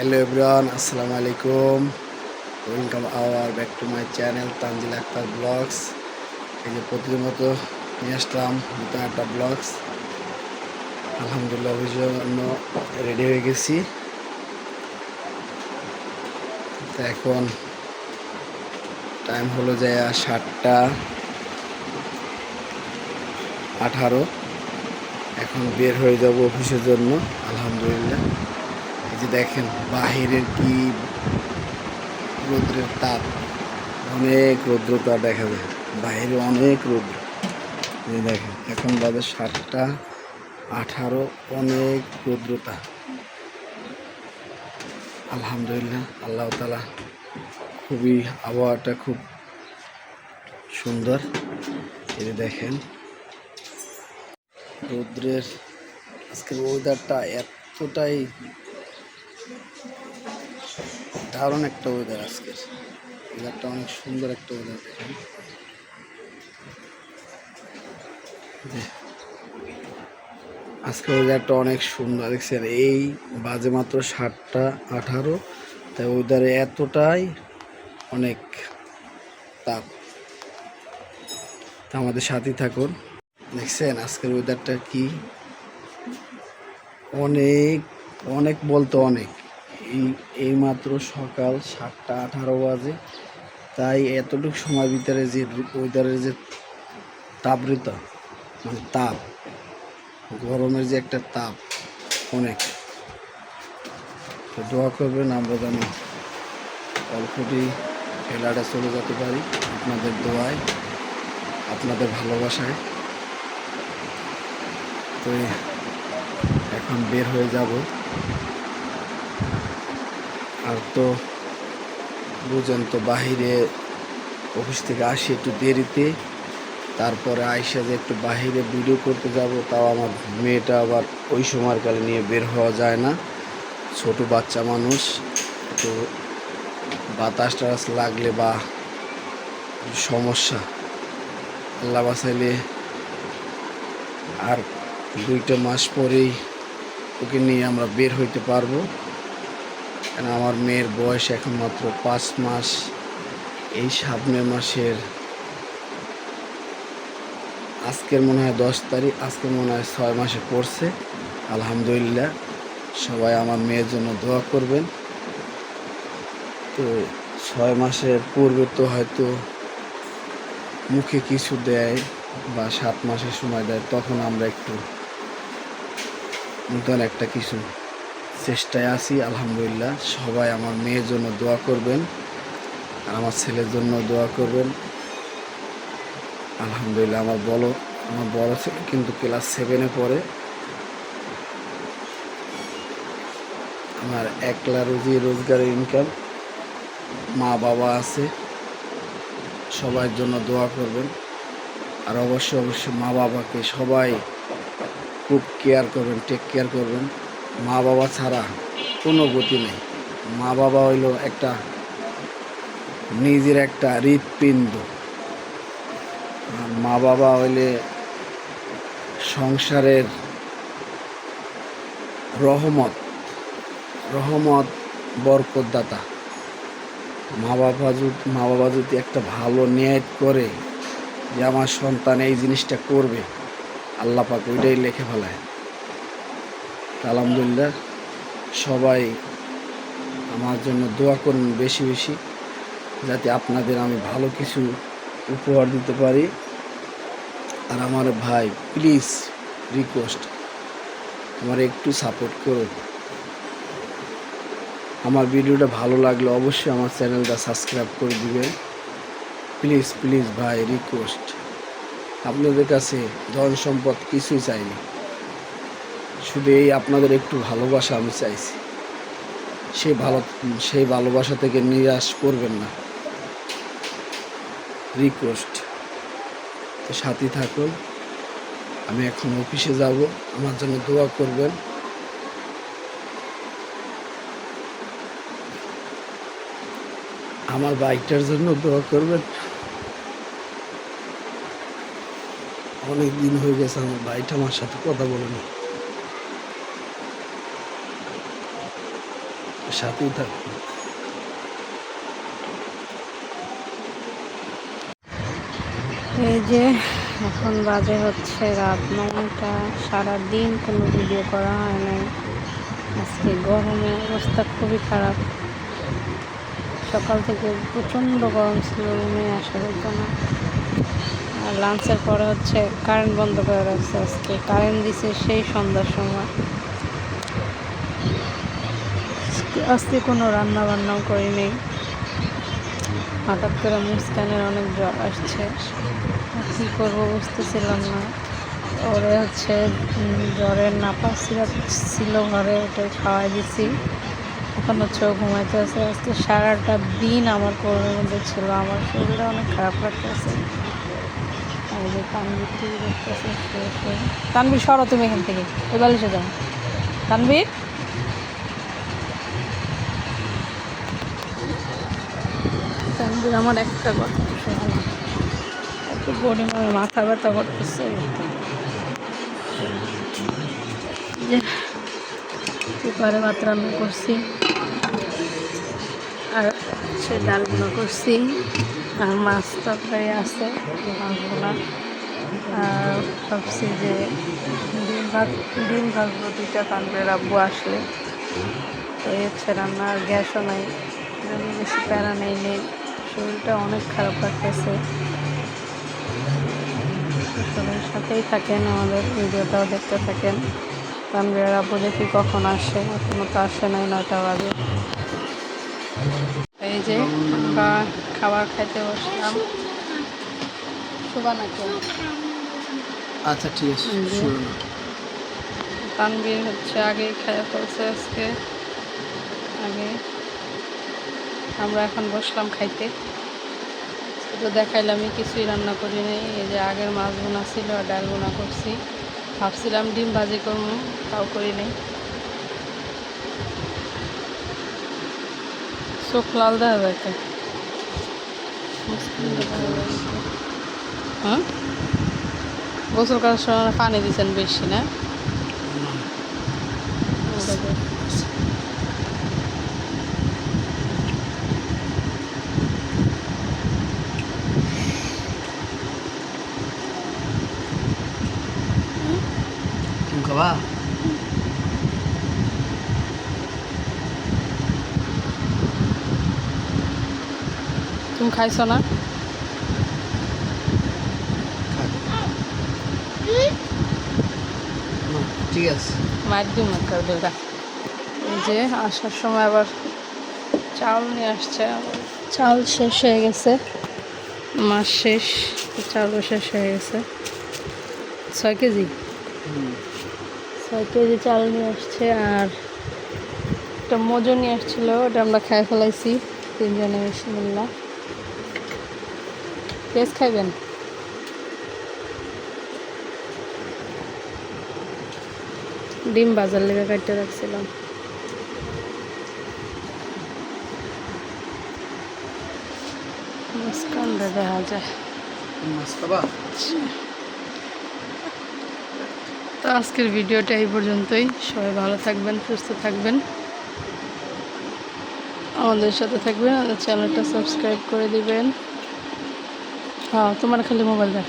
Hello everyone আসসালামু আলাইকুম welcome our back to my channel Tanzil Akter blogs এই যে প্রতিদিন মতো নিয়ে আসলাম নতুন একটা ব্লগস আলহামদুলিল্লাহ জন্য রেডি হয়ে গেছি। তো এখন টাইম হলো যে সাতটা আঠারো। এখন বের হয়ে যাব অফিসের জন্য, আলহামদুলিল্লাহ। যে দেখেন বাহিরের কি রৌদ্রের তাপ। অনেক রৌদ্রতা দেখা যায় বাইরে অনেক রৌদ্র। দেখেন, এখন বাজে সাতটা আঠারো, অনেক রৌদ্রতা আলহামদুলিল্লাহ, আল্লাহ তালা খুবই আবহাওয়াটা খুব সুন্দর। এই দেখেন, রৌদ্রের আজকের ওয়েদারটা এতটাই দারুণ একটা ওয়েদার আজকের। ওয়েদারটা অনেক সুন্দর একটা ওয়েদার দেখেন যে, আজকের ওয়েদারটা অনেক সুন্দর। দেখছেন এই বাজে মাত্র সাতটা আঠারো তাই ওয়েদারে এতটাই অনেক তাপ। তা আমাদের সাথেই থাকুন। দেখছেন আজকের ওয়েদারটা কি? অনেক অনেক বলতে অনেক। এই এই মাত্র সকাল সাতটা আঠারো বাজে। তাই এতটুকু সময় ভিতরে যে ওয়েদারের যে তাপৃতা মানে তাপ, গরমের যে একটা তাপ, অনেক। তো দোয়া করবেন, আমরা যেন অল্পটি খেলাটা চলে যেতে পারি আপনাদের দোয়ায়, আপনাদের ভালোবাসায়। তো এখন বের হয়ে যাব। আর তো বুঝেন তো বাহিরে অফিস থেকে আসি একটু দেরিতে, তারপরে আইসা যে একটু বাহিরে ভিডিও করতে যাব, তাও আমার মেয়েটা আবার ওই সময়ের কালে নিয়ে বের হওয়া যায় না। ছোট বাচ্চা মানুষ, তো বাতাস টাতাস লাগলে বা সমস্যা, আল্লাহ বাসাইলে আর দুইটা মাস পরেই ওকে নিয়ে আমরা বের হইতে পারব। কেন আমার মেয়ের বয়স এখন মাত্র পাঁচ মাস। এই সামনের মাসের আজকের মনে হয় দশ তারিখ আজকের মনে হয় ছয় মাসে পড়ছে। আলহামদুলিল্লাহ, সবাই আমার মেয়ের জন্য দোয়া করবেন। তো ছয় মাসের পূর্বে তো হয়তো মুখে কিছু দেয় বা সাত মাসের সময় দেয়, তখন আমরা একটু নতুন একটা কিছু চেষ্টায় আছি, আলহামদুলিল্লাহ। সবাই আমার মেয়ের জন্য দোয়া করবেন, আর আমার ছেলের জন্য দোয়া করবেন। আলহামদুলিল্লাহ, আমার বলো আমার বড় ছেলে কিন্তু ক্লাস সেভেনে পড়ে। আমার একলা রুজি রোজগারের ইনকাম মা বাবা আছে সবার জন্য দোয়া করবেন। আর অবশ্যই অবশ্যই মা বাবাকে সবাই খুব কেয়ার করবেন টেক কেয়ার করবেন। মা বাবা ছাড়া কোনো গতি নেই। মা বাবা হইল একটা নিজের একটা হৃৎপিণ্ড। মা বাবা হইলে সংসারের রহমত রহমত বরকতদাতা। মা বাবা যদি মা বাবা যদি একটা ভালো ন্যায় করে যে আমার সন্তান এই জিনিসটা করবে আল্লাহ পাক ওইটাই লিখে ফেলায়। আলহামদুলিল্লাহ, সবাই আমার জন্য দোয়া করুন বেশি বেশি, যাতে আপনাদের আমি ভালো কিছু উপহার দিতে পারি। আর আমার ভাই প্লিজ রিকোয়েস্ট আমার একটু সাপোর্ট করুন। আমার ভিডিওটা ভালো লাগলে অবশ্যই আমার চ্যানেলটা সাবস্ক্রাইব করে দিবেন। প্লিজ প্লিজ ভাই রিকোয়েস্ট আপনাদের কাছে ধন সম্পদ কিছুই চাইনি। শুধু এই আপনাদের একটু ভালোবাসা আমি চাইছি। সেই ভালো, সেই ভালোবাসা থেকে নিরাশ করবেন না। রিকোয়েস্ট। তো সাথে থাকুন। আমি এখন অফিসে যাব। আমার জন্য দোয়া করবেন। আমার বাইকটার জন্য দোয়া করবেন। অনেক দিন হয়ে গেছে আমার ভাইটা আমার সাথে কথা বলে না। সাথেই থাকুন এই যে, এখন বাজে হচ্ছে রাত নয়টা। সারাদিন কোনো ভিডিও করা হয় নাই। আজকে গরমে অবস্থা খুবই খারাপ। সকাল থেকে প্রচণ্ড গরম ছিল, রুমে আসা হতো না। লাঞ্চের পরে হচ্ছে কারেন্ট বন্ধ করে রাখছে আজকে। কারেন্ট দিছে সেই সন্ধ্যার সময়। আজকে- কোনো রান্না বান্নাও করিনি। হঠাৎ করে মুস্কানের অনেক জ্বর আসছে। কী করব বুঝতেছিলাম না। ওরে হচ্ছে জ্বরের নাপা সিরাপ ছিল ঘরে ওটাই খাওয়াই দিছি। এখন হচ্ছে ও ঘুমাইতে আছে। আজকে সারাটা দিন আমার কোলের মধ্যে ছিল। আমার শরীরটা অনেক খারাপ লাগতেছে। তানবির সরো তুমি এখান থেকে, ওই বালিশে যাও। তানবির তানবির আমার একটা কথা এত পরিমাণে মাথা ব্যথা করতেছে। যে ভাত রান্না করছি। সে ডালগুলো করছি। আর মাছ তরকারি আছে, মাছগুলা। আর ভাবছি যে ডিম ভাত, ডিম ভাজবো, দুইটা কানবের আব্বু আসলে। তো হচ্ছে আর গ্যাসও নাই। বেশি প্যারা নেই নেই। শরীরটা অনেক খারাপ লাগতেছে। সবাই সাথেই থাকেন, আমাদের ভিডিওটাও দেখতে থাকেন। তানভীরের আব্বু দেখি কখন আসে, এখনও তো আসে নাই নয়টা বাজে। এই যে আমরা খাবার খাইতে বসলাম। শুভা নাকি আচ্ছা ঠিক আছে। তানভীর হচ্ছে আগেই খেয়ে ফেলছে আজকে। আগে। আমরা এখন বসলাম খাইতে। তো দেখাইলামই কিছুই রান্না করি নাই। এই যে আগের মাছ বোনা ছিল আর ডাল বোনা করছি। ভাবছিলাম ডিম ভাজি করব তাও করি নাই। চোখ লাল দেখা যায় তো। মুশকিল দেখা যায় তো। হ্যাঁ গোসল করার সময় পানি দিচ্ছেন বেশি না ওটা তুমি খাইছো না? ঠিক আছে। মায়ের দিন দুটা এই যে আসার সময় আবার চাউল নিয়ে আসছে। চাউল শেষ হয়ে গেছে। মাস শেষ চাউলও শেষ হয়ে গেছে। ছয় কেজি? ছয় কেজি চাল নিয়ে আসছে আর একটা মজো নিয়ে আসছিল ওটা আমরা খাই ফেলাইছি। তিনজনে মিশে পেঁয়াজ খাইবেন। ডিম বাজার লেগে কাটতে রাখছিলাম। দেখা যায়। খাবা? তো আজকের ভিডিওটা এই পর্যন্তই। সবাই ভালো থাকবেন সুস্থ থাকবেন। আমাদের সাথে থাকবেন আমাদের চ্যানেলটা সাবস্ক্রাইব করে দিবেন। হ্যাঁ তোমার খালি মোবাইল দেখ